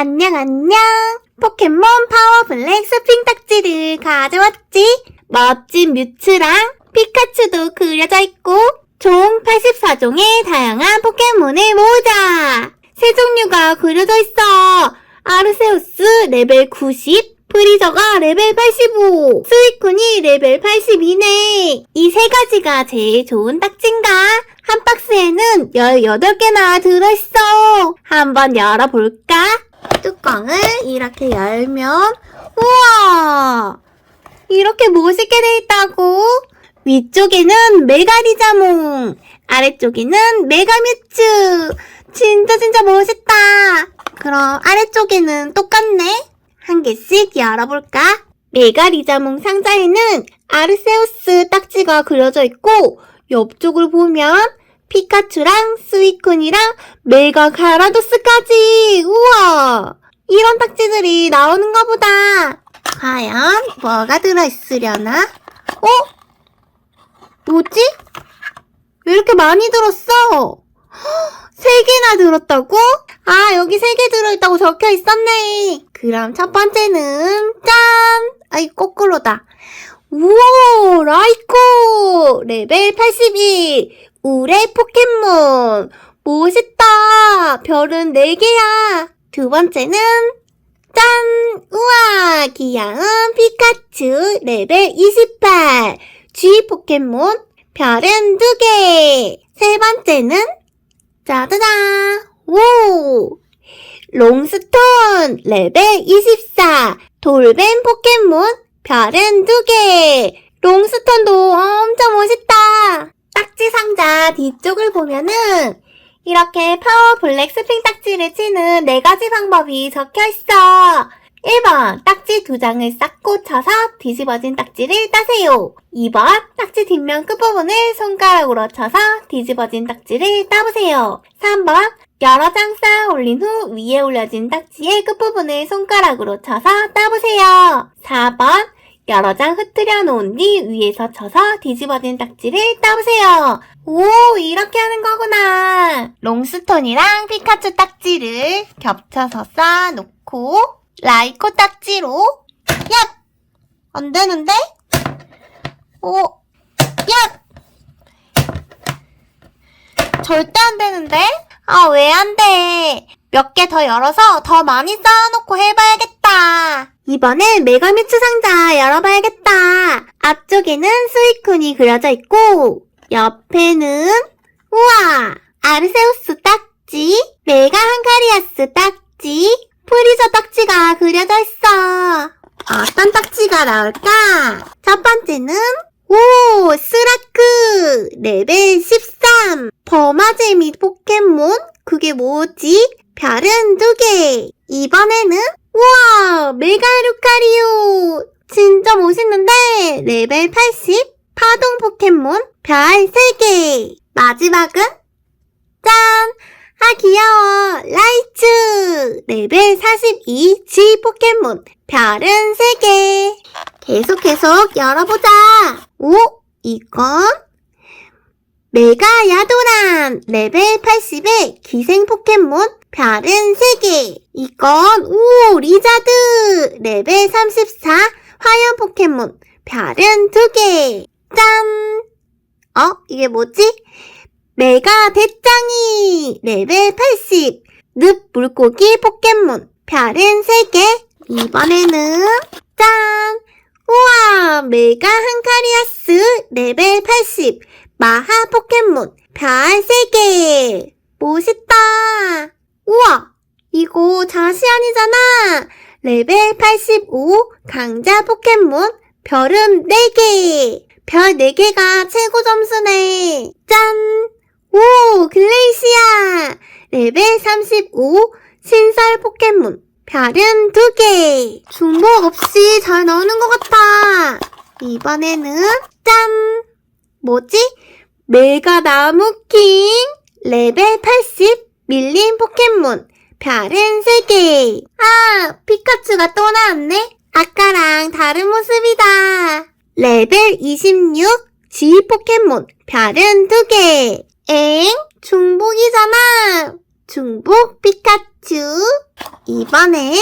안녕, 안녕. 포켓몬 파워 블랙 스핑 딱지를 가져왔지. 멋진 뮤츠랑 피카츄도 그려져 있고, 총 84종의 다양한 포켓몬의 모자. 세 종류가 그려져 있어. 아르세우스 레벨 90, 프리저가 레벨 85, 스위쿤이 레벨 82네. 이 세 가지가 제일 좋은 딱지인가? 한 박스에는 18개나 들어있어. 한번 열어볼까? 뚜껑을 이렇게 열면, 우와! 이렇게 멋있게 돼 있다고? 위쪽에는 메가리자몽, 아래쪽에는 메가뮤츠. 진짜 진짜 멋있다. 그럼 아래쪽에는 똑같네. 한 개씩 열어볼까? 메가리자몽 상자에는 아르세우스 딱지가 그려져 있고, 옆쪽을 보면 피카츄랑 스위쿤이랑 메가 가라도스까지! 우와! 이런 딱지들이 나오는가 보다. 과연 뭐가 들어있으려나? 어? 뭐지? 왜 이렇게 많이 들었어? 헉, 세 개나 들었다고? 아, 여기 세 개 들어있다고 적혀 있었네. 그럼 첫 번째는, 짠! 아이, 거꾸로다. 우와, 라이코! 레벨 81! 우레 포켓몬! 멋있다! 별은 4개야! 두 번째는, 짠! 우와! 귀여운 피카츄! 레벨 28! G 포켓몬! 별은 2개! 세 번째는, 짜자잔! 오! 롱스톤! 레벨 24! 돌벤 포켓몬! 별은 2개! 롱스톤도 엄청 멋있다! 딱지 상자 뒤쪽을 보면은 이렇게 파워 블랙 스핑 딱지를 치는 네 가지 방법이 적혀 있어. 1번, 딱지 두 장을 싹 꽂혀서 뒤집어진 딱지를 따세요. 2번, 딱지 뒷면 끝부분을 손가락으로 쳐서 뒤집어진 딱지를 따보세요. 3번, 여러 장 쌓아 올린 후 위에 올려진 딱지의 끝부분을 손가락으로 쳐서 따보세요. 4번, 여러 장 흩뜨려 놓은 뒤 위에서 쳐서 뒤집어진 딱지를 따보세요. 오, 이렇게 하는 거구나. 롱스톤이랑 피카츄 딱지를 겹쳐서 쌓아놓고, 라이코 딱지로, 얍! 안 되는데? 오, 얍! 절대 안 되는데? 아, 왜 안 돼? 몇 개 더 열어서 더 많이 쌓아놓고 해봐야겠다. 이번엔 메가뮤츠 상자 열어봐야겠다. 앞쪽에는 스위쿤이 그려져 있고, 옆에는, 우와! 아르세우스 딱지, 메가 한카리아스 딱지, 프리저 딱지가 그려져 있어. 어떤 딱지가 나올까? 첫 번째는, 오, 스라크! 레벨 13! 버마제미 포켓몬? 그게 뭐지? 별은 두 개! 이번에는, 우와! 메가 루카리오! 진짜 멋있는데, 레벨 80? 파동 포켓몬? 별 3개! 마지막은, 짠! 아, 귀여워! 라이츠! 레벨 42 G 포켓몬. 별은 3개. 계속 계속 열어보자. 오, 이건 메가 야도란 레벨 80의 기생 포켓몬 별은 3개. 이건 오 리자드 레벨 34 화염 포켓몬 별은 2개. 짠. 어, 이게 뭐지? 메가 대짱이 레벨 80 늪 물고기 포켓몬 별은 3개. 이번에는 짠. 우와, 메가 한카리아스 레벨 80 마하 포켓몬 별 3개. 멋있다. 우와, 이거 자시안이잖아. 레벨 85 강자 포켓몬 별은 4개. 별 4개가 최고 점수네. 짠. 오, 글레이시아. 레벨 35 신설 포켓몬 별은 2개. 중복 없이 잘 나오는 것 같아. 이번에는 짠. 뭐지? 메가 나무킹 레벨 80 밀린 포켓몬 별은 3개 아 피카츄가 또 나왔네 아까랑 다른 모습이다 레벨 26 G 포켓몬 별은 2개 엥? 중복이잖아 중복 피카츄 피카츄. 이번엔,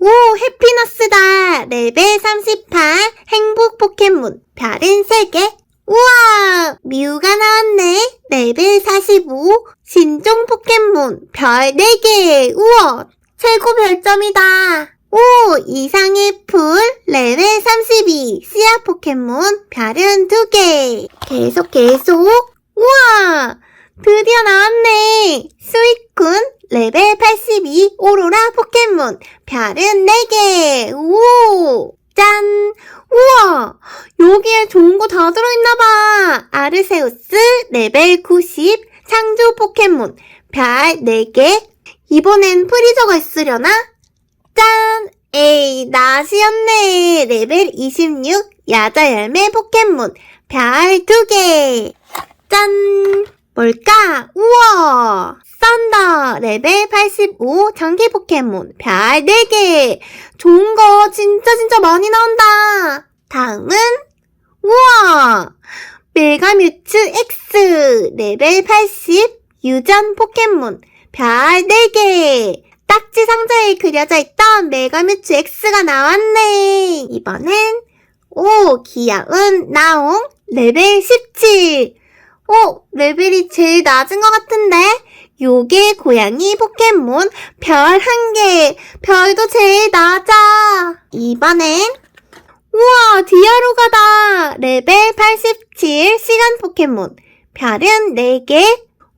오, 해피너스다. 레벨 38 행복 포켓몬. 별은 3개. 우와, 뮤가 나왔네. 레벨 45 신종 포켓몬. 별 4개. 우와, 최고 별점이다. 오, 이상의 풀, 레벨 32, 씨앗 포켓몬, 별은 2개. 계속, 계속. 우와, 드디어 나왔네. 스위쿤, 레벨 82, 오로라 포켓몬, 별은 4개. 오, 짠. 우와, 여기에 좋은 거 다 들어있나봐. 아르세우스, 레벨 90, 창조 포켓몬, 별 4개. 이번엔 프리저가 있으려나? 짠! 에이, 나시였네. 레벨 26, 야자 열매 포켓몬, 별 2개. 짠! 뭘까? 우와! 썬더, 레벨 85, 전기 포켓몬, 별 4개. 좋은 거 진짜 진짜 많이 나온다. 다음은, 우와! 메가뮤츠 X, 레벨 80, 유전 포켓몬, 별 4개. 딱지 상자에 그려져 있던 메가뮤츠 X가 나왔네. 이번엔, 오, 귀여운 나옹, 레벨 17. 어, 레벨이 제일 낮은 것 같은데? 요게 고양이 포켓몬 별 한 개. 별도 제일 낮아. 이번엔, 우와, 디아루가다. 레벨 87 시간 포켓몬. 별은 4개.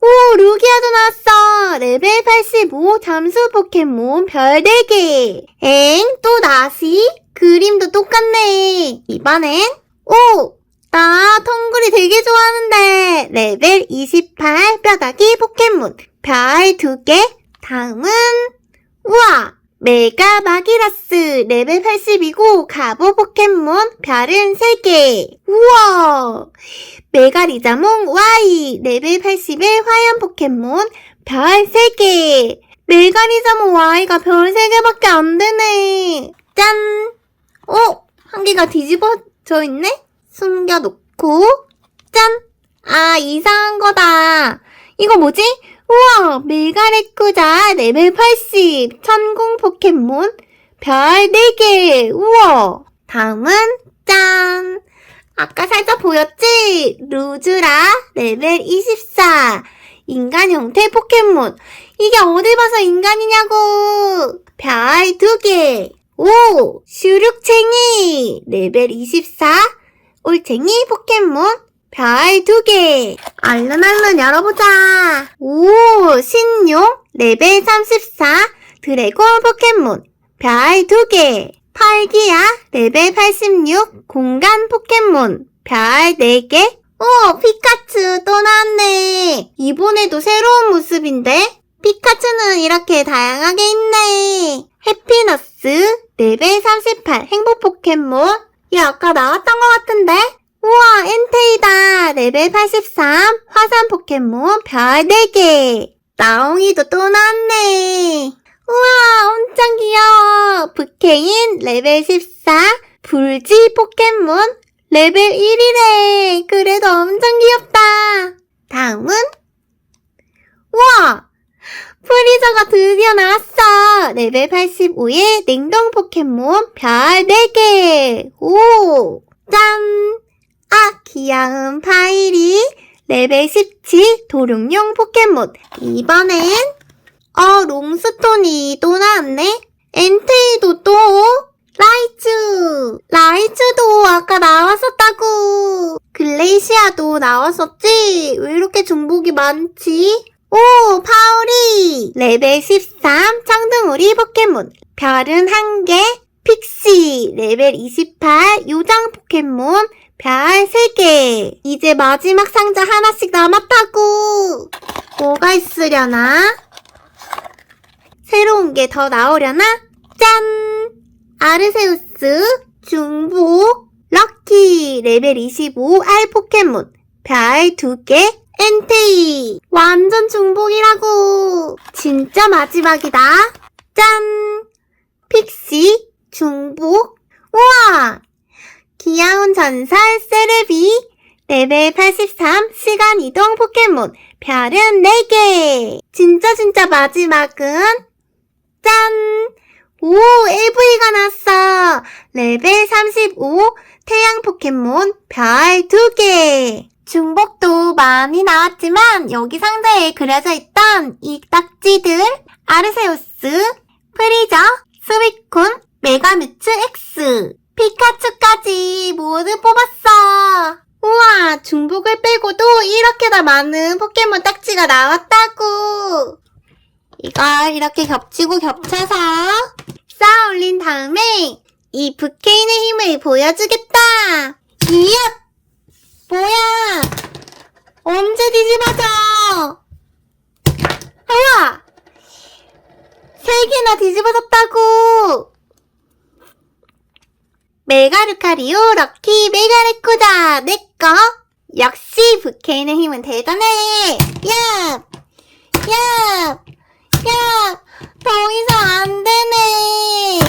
오, 루기아도 나왔어. 레벨 85 잠수 포켓몬 별 4개. 엥, 또 나시? 그림도 똑같네. 이번엔, 오, 나 텅구리 되게 좋아하는데. 레벨 28 뼈다귀 포켓몬 별 2개. 다음은, 우와, 메가 마기라스 레벨 80이고 가보 포켓몬 별은 3개. 우와! 메가 리자몽 Y 레벨 81 화염 포켓몬 별 3개. 메가 리자몽 Y가 별 3개밖에 안 되네. 짠! 어? 한 개가 뒤집어져 있네? 숨겨놓고 짠! 아 이상한 거다. 이거 뭐지? 우와, 메가레쿠자 레벨 80 천궁 포켓몬 별 4개. 우와. 다음은 짠. 아까 살짝 보였지? 루즈라 레벨 24 인간 형태 포켓몬. 이게 어디 봐서 인간이냐고. 별 2개. 오, 슈륙챙이 레벨 24 올챙이 포켓몬 별 두 개. 얼른 얼른 열어보자. 오, 신용 레벨 34 드래곤 포켓몬 별 두 개. 펄기야 레벨 86 공간 포켓몬 별네 개. 오, 피카츄 또 나왔네. 이번에도 새로운 모습인데? 피카츄는 이렇게 다양하게 있네. 해피너스 레벨 38 행복 포켓몬. 이 아까 나왔던 것 엔테이다. 레벨 83. 화산 포켓몬 별 4개. 나옹이도 또 나왔네. 우와, 엄청 귀여워. 부케인 레벨 14. 불지 포켓몬 레벨 1이래. 그래도 엄청 귀엽다. 다음은? 우와! 프리저가 드디어 나왔어. 레벨 85의 냉동 포켓몬 별 4개. 오! 짠! 아, 귀여운 파이리. 레벨 17 도룡용 포켓몬. 이번엔, 어, 롱스톤이 또 나왔네? 엔테이도 또, 라이츠. 라이츠도 아까 나왔었다고. 글레이시아도 나왔었지? 왜 이렇게 중복이 많지? 오, 파오리. 레벨 13 청둥오리 포켓몬. 별은 한 개. 픽시. 레벨 28 요정 포켓몬. 별 3개. 이제 마지막 상자 하나씩 남았다고. 뭐가 있으려나? 새로운 게 더 나오려나? 짠! 아르세우스, 중복, 럭키, 레벨 25 알 포켓몬, 별 2개, 엔테이. 완전 중복이라고. 진짜 마지막이다. 짠! 픽시, 중복, 우와! 귀여운 전설 세레비 레벨 83 시간 이동 포켓몬 별은 4개 진짜 진짜 마지막은 짠! 오, AV가 났어! 레벨 35, 태양 포켓몬 별두 개. 중복도 많이 나왔지만 여기 상자에 그려져 있던 이 딱지들 아르세우스, 프리저, 스위콘, 메가뮤츠 X, 피카츄까지 모두 뽑았어. 우와, 중복을 빼고도 이렇게나 많은 포켓몬 딱지가 나왔다고. 이걸 이렇게 겹치고 겹쳐서 쌓아 올린 다음에 이 부케인의 힘을 보여주겠다. 이엇! 뭐야? 언제 뒤집어져? 우와! 세 개나 뒤집어졌다고! 메가루카리오 럭키 메가레코다 내꺼 역시 부케인의 힘은 대단해 야! 야! 야! 더 이상 안 되네